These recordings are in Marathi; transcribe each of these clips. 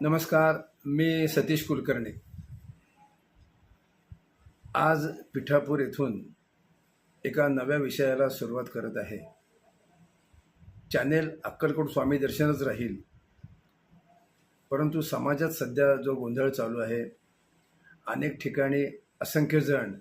नमस्कार मी सतीश कुलकर्णी. आज पिठापूर येथून एका नव्या विषयाला सुरुवात करत आहे. चॅनेल अक्कलकोट स्वामी दर्शनच राहील. परंतु समाजात सध्या जो गोंधळ चालू आहे अनेक ठिकाणी असंख्य जण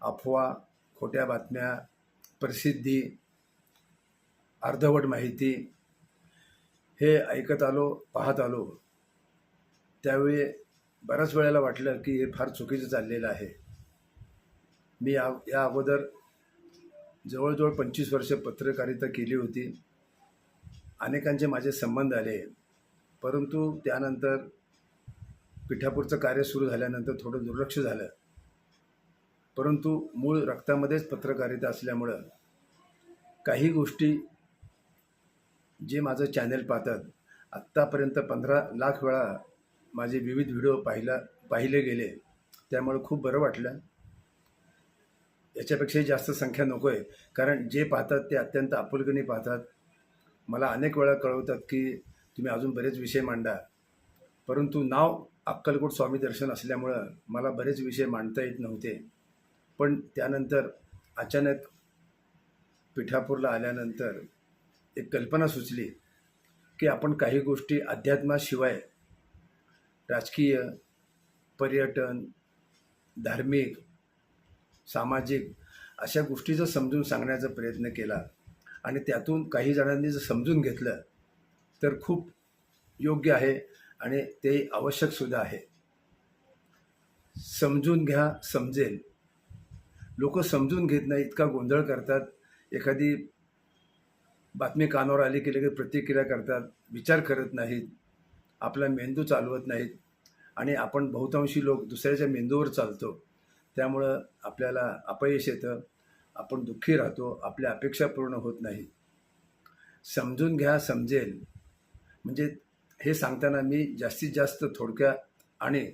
अफवा खोट्या बातम्या प्रसिद्धी अर्धवट माहिती हे ऐकत आलो पाहत आलो. त्यावेळी बऱ्याच वेळेला वाटलं की हे फार चुकीचं चाललेलं आहे. मी या या अगोदर जवळजवळ पंचवीस वर्ष पत्रकारिता केली होती. अनेकांचे माझे संबंध आले. परंतु त्यानंतर पिठापूरचं कार्य सुरू झाल्यानंतर थोडं दुर्लक्ष झालं. परंतु मूळ रक्तामध्येच पत्रकारिता असल्यामुळं काही गोष्टी जे माझं चॅनल पाहतात आत्तापर्यंत पंधरा लाख वेळा माझे विविध व्हिडिओ पाहिला पाहिले गेले त्यामुळे खूप बरं वाटलं. याच्यापेक्षाही जास्त संख्या नको आहे कारण जे पाहतात ते अत्यंत आपुलकीने पाहतात. मला अनेक वेळा कळवतात की तुम्ही अजून बरेच विषय मांडा. परंतु नाव अक्कलकोट स्वामी दर्शन असल्यामुळं मला बरेच विषय मांडता येत नव्हते. पण त्यानंतर अचानक पिठापूरला आल्यानंतर एक कल्पना सुचली की आपण काही गोष्टी अध्यात्माशिवाय राजकीय पर्यटन धार्मिक सामाजिक अशा गोष्टीचं समजून सांगण्याचा प्रयत्न केला आणि त्यातून काही जणांनी जर समजून घेतलं तर खूप योग्य आहे आणि ते आवश्यकसुद्धा आहे. समजून घ्या समजेल. लोक समजून घेत नाही इतका गोंधळ करतात. एखादी बातमी कानावर आली की लगेच प्रतिक्रिया करतात विचार करत नाहीत. आपला मेंदू चालवत नाहीत. आणि आपण बहुतांशी लोक दुसऱ्याच्या मेंदूवर चालतो. त्यामुळं आपल्याला अपयश येतं. आपण दुःखी राहतो. आपल्या अपेक्षा पूर्ण होत नाही समजून घ्या समजेल. म्हणजे हे सांगताना मी जास्तीत जास्त थोडक्या आणि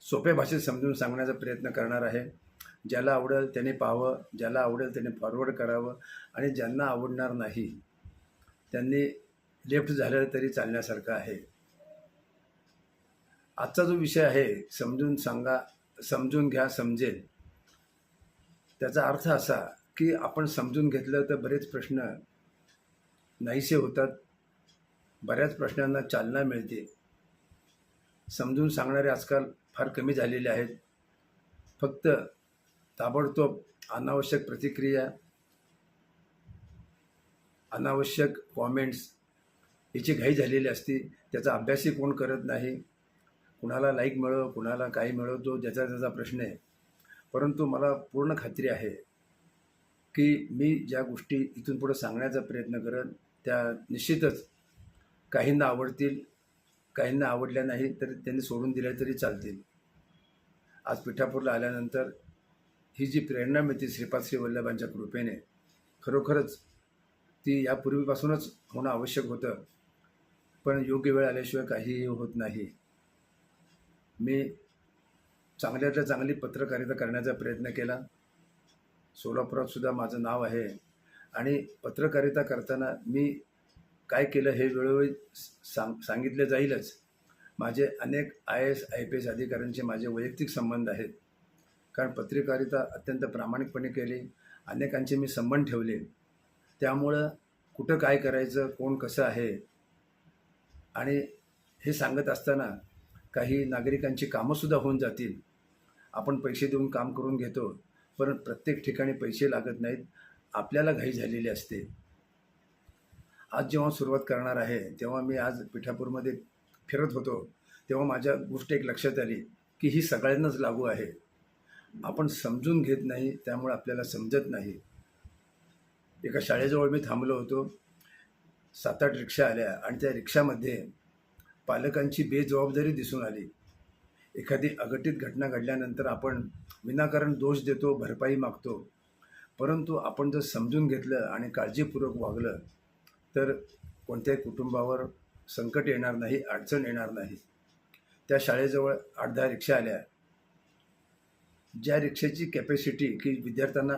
सोप्या भाषेत समजून सांगण्याचा प्रयत्न करणार आहे. ज्याला आवडेल त्याने पाहावं. ज्याला आवडेल त्याने फॉरवर्ड करावं. आणि ज्यांना आवडणार नाही त्यांनी लेफ्ट झालं तरी चालण्यासारखं आहे. आजचा जो विषय आहे समजून सांगा समजून घ्या समजेल. त्याचा अर्थ असा की आपण समजून घेतलं तर बरेच प्रश्न नाहीसे होतात. बऱ्याच प्रश्नांना चालना मिळते. समजून सांगणारे आजकाल फार कमी झालेले आहेत. फक्त ताबडतोब अनावश्यक प्रतिक्रिया अनावश्यक कॉमेंट्स याची घाई झालेली असते. त्याचा अभ्यासही कोण करत नाही. कुणाला लाईक मिळो कुणाला काही मिळो तो ज्याचा त्याचा प्रश्न आहे. परंतु मला पूर्ण खात्री आहे की मी ज्या गोष्टी इथून पुढे सांगण्याचा प्रयत्न करेन त्या निश्चितच काहींना आवडतील काहींना आवडल्या नाही तर त्यांनी सोडून दिल्या तरी चालतील. आज पिठापूरला आल्यानंतर ही जी प्रेरणा मिळते श्रीपाद श्री वल्लभांच्या कृपेने खरोखरच ती यापूर्वीपासूनच होणं आवश्यक होतं. पण योग्य वेळ आल्याशिवाय काहीही होत नाही. मी चांगल्यातल्या चांगली पत्रकारिता करण्याचा प्रयत्न केला. सोलापुरात सुद्धा माझं नाव आहे. आणि पत्रकारिता करताना मी काय केलं हे वेळोवेळी सांग सांगितलं जाईलच. माझे अनेक I S I P S अधिकाऱ्यांचे माझे वैयक्तिक संबंध आहेत. कारण पत्रकारिता अत्यंत प्रामाणिकपणे केली. अनेकांचे मी संबंध ठेवले. त्यामुळं कुठं काय करायचं कोण कसं आहे आणि हे सांगत असताना काही नागरिकांची कामंसुद्धा होऊन जातील. आपण पैसे देऊन काम करून घेतो पण प्रत्येक ठिकाणी पैसे लागत नाहीत. आपल्याला घाई झालेली असते. आज जेव्हा सुरुवात करणार आहे तेव्हा मी आज पिठापूरमध्ये फिरत होतो तेव्हा माझ्या गोष्ट एक लक्षात आली की ही सगळ्यांनाच लागू आहे. आपण समजून घेत नाही त्यामुळे आपल्याला समजत नाही. एका शाळेजवळ मी थांबलो होतो. सात आठ रिक्षा आल्या आणि त्या रिक्षामध्ये पालकांची बेजबाबदारी दिसून आली. एखादी अघटित घटना घडल्यानंतर आपण विनाकारण दोष देतो भरपाई मागतो. परंतु आपण जर समजून घेतलं आणि काळजीपूर्वक वागलं तर कोणत्याही कुटुंबावर संकट येणार नाही अडचण येणार नाही. त्या शाळेजवळ आठ दहा रिक्षा आल्या. ज्या रिक्षेची कॅपॅसिटी की विद्यार्थ्यांना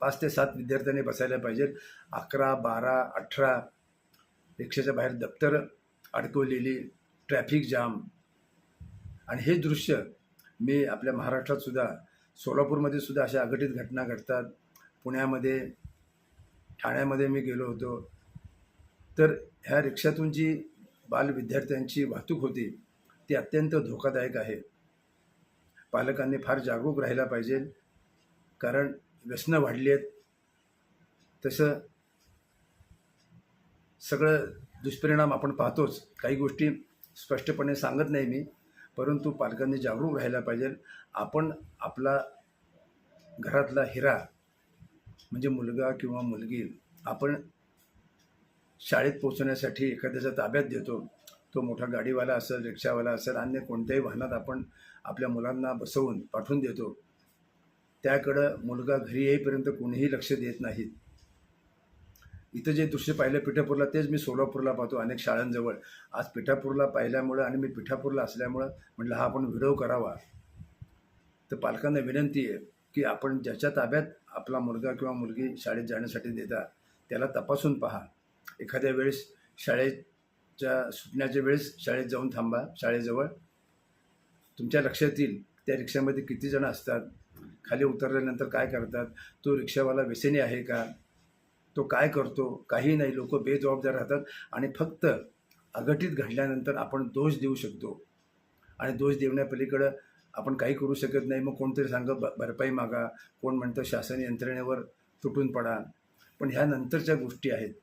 पाच ते सात विद्यार्थ्यांनी बसायला पाहिजेत अकरा बारा अठरा रिक्षाच्या बाहेर दप्तरं अडकवलेली ट्रॅफिक जाम आणि हे दृश्य मी आपल्या महाराष्ट्रात सुद्धा सोलापूरमध्ये सुद्धा अशा अघटित घटना घडतात. पुण्यामध्ये ठाण्यामध्ये मी गेलो होतो. तर ह्या रिक्षातून जी बाल विद्यार्थ्यांची वाहतूक होती ती अत्यंत धोकादायक आहे. पालकांनी फार जागरूक राहिला पाहिजे. कारण व्यसनं वाढली आहेत. तसं सगळं दुष्परिणाम आपण पाहतोच. काही गोष्टी स्पष्टपणे सांगत नाही मी परंतु पालकांनी जागरूक राहायला पाहिजे. आपण आपला घरातला हिरा म्हणजे मुलगा किंवा मुलगी आपण शाळेत पोचवण्यासाठी एखाद्याच्या ताब्यात देतो. तो मोठा गाडीवाला असेल रिक्षावाला असेल अन्य कोणत्याही वाहनात आपण आपल्या मुलांना बसवून पाठवून देतो. त्याकडं मुलगा घरी येईपर्यंत कोणीही लक्ष देत नाहीत. इथं जे दृश्य पाहिलं पिठापूरला तेच मी सोलापूरला पाहतो अनेक शाळांजवळ. आज पिठापूरला पाहिल्यामुळं आणि मी पिठापूरला असल्यामुळं म्हटलं हा आपण व्हिडिओ करावा. तर पालकांना विनंती आहे की आपण ज्याच्या ताब्यात आपला मुलगा किंवा मुलगी शाळेत जाण्यासाठी देता त्याला तपासून पहा. एखाद्या वेळेस शाळेच्या सुटण्याच्या वेळेस शाळेत जाऊन थांबा शाळेजवळ. तुमच्या लक्षात येईल त्या रिक्षामध्ये किती जण असतात खाली उतरल्यानंतर काय करतात तो रिक्षावाला व्यसनी आहे का? तो काय करतो? काही नाही. लोक बेजबाबदार राहतात आणि फक्त अघटित घडल्यानंतर आपण दोष देऊ शकतो. आणि दोष देण्यापलीकडं आपण काही करू शकत नाही. मग कोणतरी सांग ब भरपाई मागा. कोण म्हणतं शासन यंत्रणेवर तुटून पडा. पण ह्या नंतरच्या गोष्टी आहेत.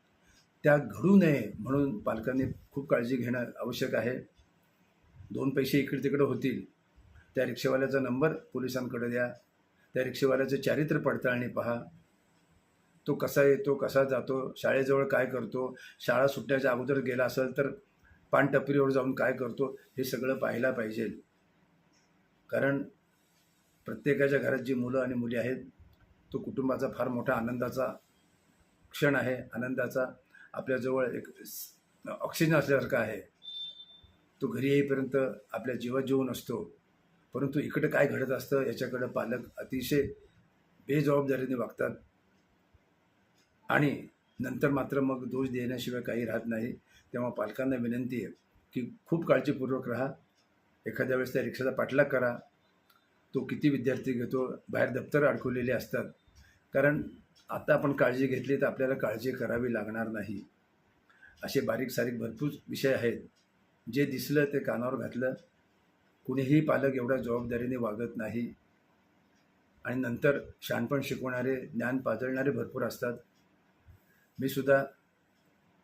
त्या घडू नये म्हणून पालकांनी खूप काळजी घेणं आवश्यक आहे. दोन पैसे इकडे तिकडे होतील. त्या रिक्षावाल्याचा नंबर पोलिसांकडे द्या. त्या रिक्षावाल्याचं चारित्र्य पडताळणी पहा. तो कसा येतो कसा जातो शाळेजवळ काय करतो शाळा सुटण्याच्या अगोदर गेला असेल तर पानटपरीवर जाऊन काय करतो हे सगळं पाहायला पाहिजे. कारण प्रत्येकाच्या घरात जी मुलं आणि मुली आहेत तो कुटुंबाचा फार मोठा आनंदाचा क्षण आहे. आनंदाचा आपल्याजवळ एक ऑक्सिजन असल्यासारखा आहे. तो घरी येईपर्यंत आपल्या जीवात जीवन असतो परंतु इकडं काय घडत असतं याच्याकडं पालक अतिशय बेजबाबदारीने वागतात. आणि नंतर मात्र मग दोष देण्याशिवाय काही राहत नाही. तेव्हा पालकांना विनंती आहे की खूप काळजीपूर्वक राहा. एखाद्या वेळेस त्या रिक्षाचा पाठलाग करा. तो किती विद्यार्थी घेतो बाहेर दप्तर अडकवलेले असतात. कारण आता आपण काळजी घेतली तर आपल्याला काळजी करावी लागणार नाही. असे बारीक सारीक भरपूर विषय आहेत. जे दिसलं ते कानावर घातलं. कुणीही पालक एवढ्या जबाबदारीने वागत नाही. आणि नंतर शहाणपण शिकवणारे ज्ञान पाजळणारे भरपूर असतात. मी सुद्धा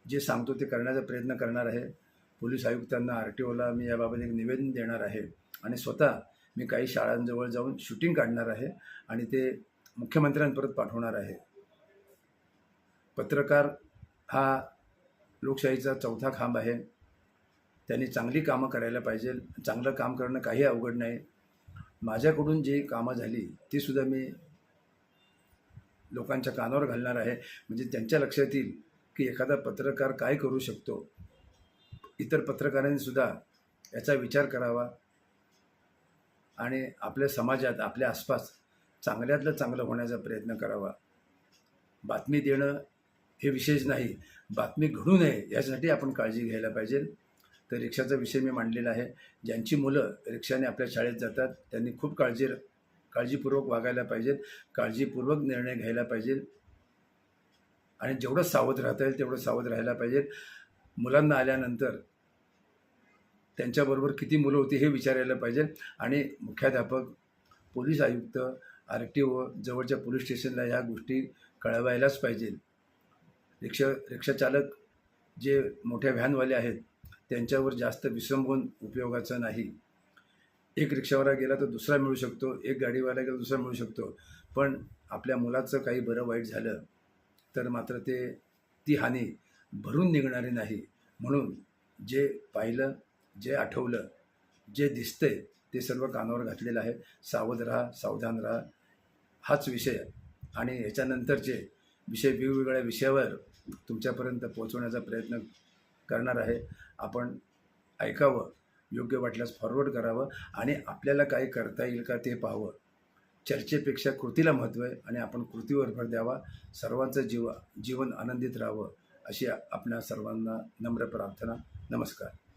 जे सांगतो ते करण्याचा प्रयत्न करणार आहे. पोलीस आयुक्तांना आर टी ओला मी याबाबत एक निवेदन देणार आहे. आणि स्वतः मी काही शाळांजवळ जाऊन शूटिंग काढणार आहे आणि ते मुख्यमंत्र्यांपर्यंत पाठवणार आहे. पत्रकार हा लोकशाहीचा चौथा खांब आहे. त्यांनी चांगली कामं करायला पाहिजे. चांगलं काम करणं काही अवघड नाही. माझ्याकडून जी कामं झाली तीसुद्धा मी लोकांच्या कानावर घालणार आहे. म्हणजे त्यांच्या लक्षात येईल की एखादा पत्रकार काय करू शकतो. इतर पत्रकारांनीसुद्धा याचा विचार करावा. आणि आपल्या समाजात आपल्या आसपास चांगल्यातलं चांगलं होण्याचा प्रयत्न करावा. बातमी देणं हे विशेष नाही. बातमी घडू नये यासाठी आपण काळजी घ्यायला पाहिजे. तर रिक्षाचा विषय मी मांडलेला आहे. ज्यांची मुलं रिक्षाने आपल्या शाळेत जातात त्यांनी खूप काळजी काळजीपूर्वक वागायला पाहिजेत काळजीपूर्वक निर्णय घ्यायला पाहिजे आणि जेवढं सावध राहता येईल तेवढं सावध राहायला पाहिजे मुलांना आल्यानंतर त्यांच्याबरोबर किती मुलं होती हे विचारायला पाहिजे आणि मुख्याध्यापक पोलीस आयुक्त आर टी ओ जवळच्या पोलीस स्टेशनला ह्या गोष्टी कळवायलाच पाहिजे रिक्षा रिक्षाचालक जे मोठ्या व्हॅनवाले आहेत त्यांच्यावर जास्त विसंबून उपयोगाचं नाही. एक रिक्षावाला गेला तर दुसरा मिळू शकतो एक गाडीवाला गेला दुसरा मिळू शकतो. पण आपल्या मुलाचं काही बरं वाईट झालं तर मात्र ते ती हानी भरून निघणारी नाही. म्हणून जे पाहिलं जे आठवलं जे दिसतंय ते सर्व कानावर घातलेलं आहे. सावध राहा सावधान राहा. हाच विषय. आणि ह्याच्यानंतरचे विषय वेगवेगळ्या विषयावर तुमच्यापर्यंत पोहोचवण्याचा प्रयत्न करणार आहे आपण ऐकावं. योग्य वाटल्यास फॉरवर्ड करावं आणि आपल्याला काय करता येईल का ते पाहावं. चर्चेपेक्षा कृतीला महत्त्व आहे आणि आपण कृतीवर भर द्यावा. सर्वांचं जीव जीवन आनंदित राहावं अशी आपणा सर्वांना नम्र प्रार्थना. नमस्कार.